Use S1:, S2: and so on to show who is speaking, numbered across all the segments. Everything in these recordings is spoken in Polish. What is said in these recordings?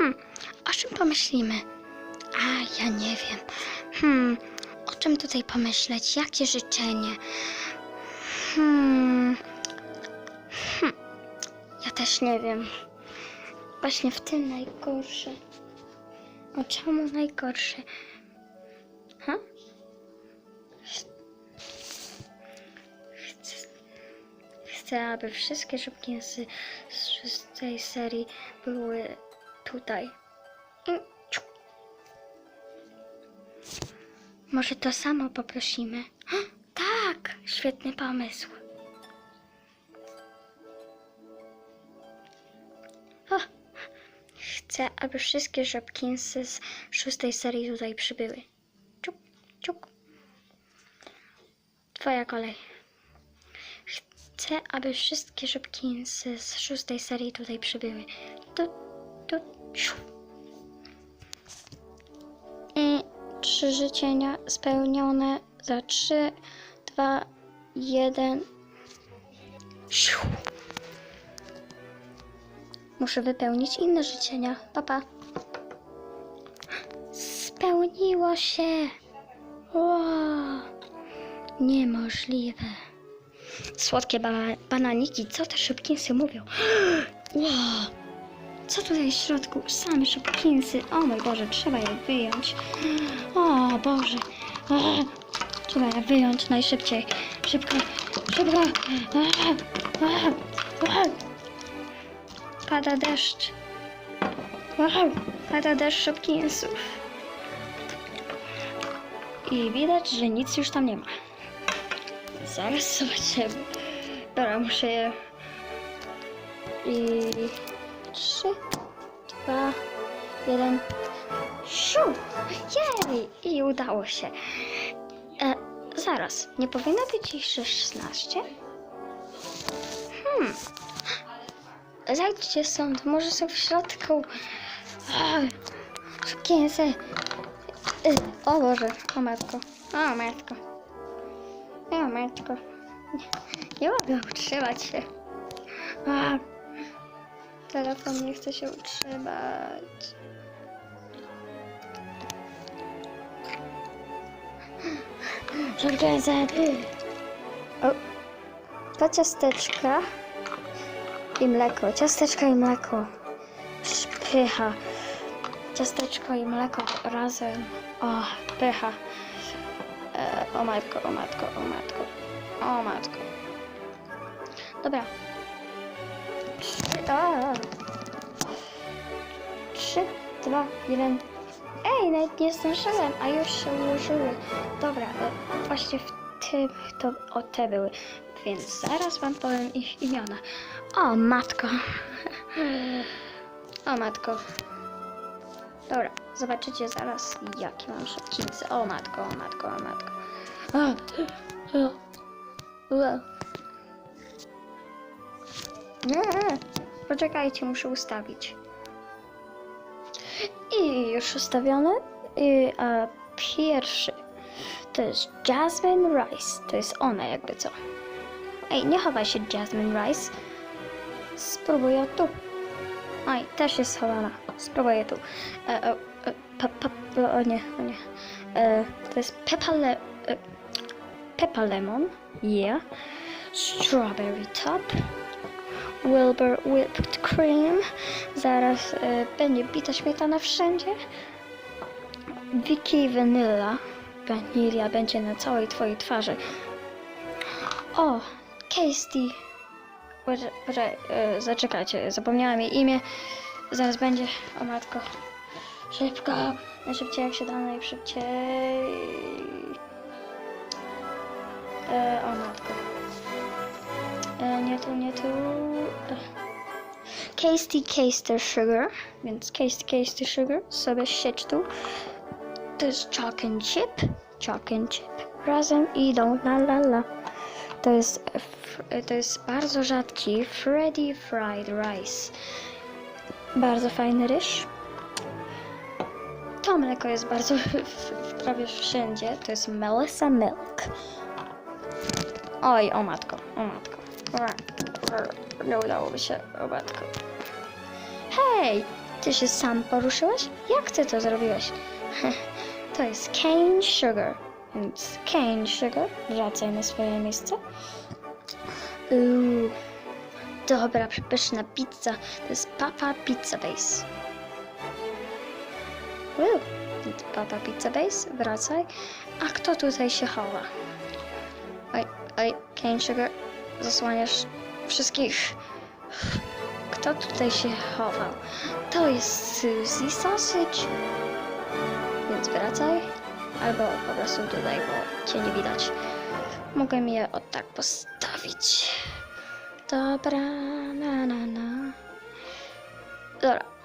S1: Hmm, o czym pomyślimy? A, ja nie wiem. Hmm, o czym tutaj pomyśleć? Jakie życzenie? Hmm, hmm, ja też nie wiem. Właśnie w tym najgorsze. O czemu najgorsze? Ha? Chcę, aby wszystkie szybkinsy z szóstej serii były tutaj. Ciu. Może to samo poprosimy? Tak, świetny pomysł. O, chcę, aby wszystkie żabkinsy z szóstej serii tutaj przybyły. Ciuk, ciuk. Twoja kolej. Chcę, aby wszystkie żabkinsy z szóstej serii tutaj przybyły. Tu, tu. I trzy życzenia spełnione za trzy, dwa, jeden. Siu. Muszę wypełnić inne życzenia. Papa. Spełniło się. Wow. Niemożliwe. Słodkie ba bananiki, co te szybkinsy mówią? Wow. Co tutaj w środku? Same szybkinsy. O mój Boże, trzeba je wyjąć. O Boże. Trzeba je wyjąć najszybciej. Szybko, szybko. Pada deszcz. Pada deszcz szybkinsów. I widać, że nic już tam nie ma. Zaraz zobaczymy. Dobra, muszę je... I... Trzy, dwa, jeden. Siu! Jej! I udało się. E, zaraz, nie powinno być ich 16? Hmm. Zajdźcie stąd, może są w środku. Szybkinsy. Y, O Boże, o matko, o matko. O matko. Nie, nie mogę utrzymać się. A, telefon nie chce się utrzymać. O, to ciasteczka i mleko. Ciasteczka i mleko. Pycha. Ciasteczko i mleko razem. O, pycha. E, o matko, o matko, o matko. O matko. Dobra. A, Trzy, dwa, jeden. Ej, nawet nie zdążyłem, a już się ułożyły. Dobra, e, właśnie w tym to o te były. Więc zaraz wam powiem ich imiona. O, matko. O, matko. Dobra, zobaczycie zaraz, jakie mam szybkice. O, matko, o, matko, o, matko. Nie, poczekajcie, muszę ustawić. I już ustawione. I, a pierwszy to jest Jasmine Rice. To jest ona, jakby co. Ej, nie chowaj się, Jasmine Rice. Spróbuję tu. Oj, też jest schowana. Spróbuję tu. E, e, e, o nie, o nie. E, to jest Peppa, le, e, Peppa Lemon. Yeah. Strawberry Top. Wilbur Whipped Cream. Zaraz e, będzie bita śmietana wszędzie. Vicky Vanilla. Wanilia będzie na całej twojej twarzy. O, Casey. Poczekaj, poczekaj, e, zaczekajcie, zapomniałam jej imię. Zaraz będzie, o matko. Szybko, najszybciej jak się da, najszybciej. E, o matko. E, nie tu, nie tu. E. Casey Caster Sugar, więc Casey Caster Sugar sobie sieć tu. To jest Chalk and Chip, Chalk and Chip. Razem idą, la la la. To jest, f- to jest bardzo rzadki Freddy Fried Rice. Bardzo fajny ryż. To mleko jest bardzo prawie wszędzie. To jest Melissa Milk. Oj, o matko, o matko. Nie udało mi się, o matko. Hej! Ty się sam poruszyłeś? Jak ty to zrobiłeś? To jest cane sugar. Więc cane sugar, wracaj na swoje miejsce. Uuu, dobra, przepyszna pizza. To jest Papa Pizza Base. Uuu, Papa Pizza Base, wracaj. A kto tutaj się chowa? Oj, oj, cane sugar, zasłaniasz wszystkich. Kto tutaj się chował? To jest Suzy Sausage. Więc wracaj. Albo po prostu tutaj, bo cię nie widać. Mogę je od tak postawić. Dobra, na na na. Dobra.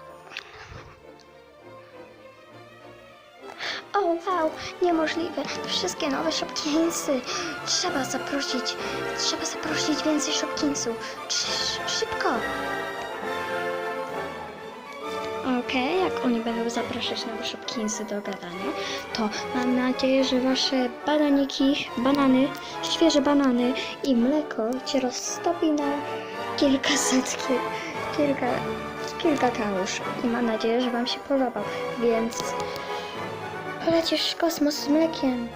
S1: O wow, niemożliwe. Wszystkie nowe Shopkinsy. Trzeba zaprosić, trzeba zaprosić więcej Shopkinsów. Sz- Szybko. Okej, jak oni będą zapraszać nowe Shopkinsy do gadania, to mam nadzieję, że wasze bananiki, banany, świeże banany i mleko cię roztopi na kilkaset, ki- kilka, kilka kałuż. I mam nadzieję, że wam się podobał, więc polecisz w kosmos z mlekiem.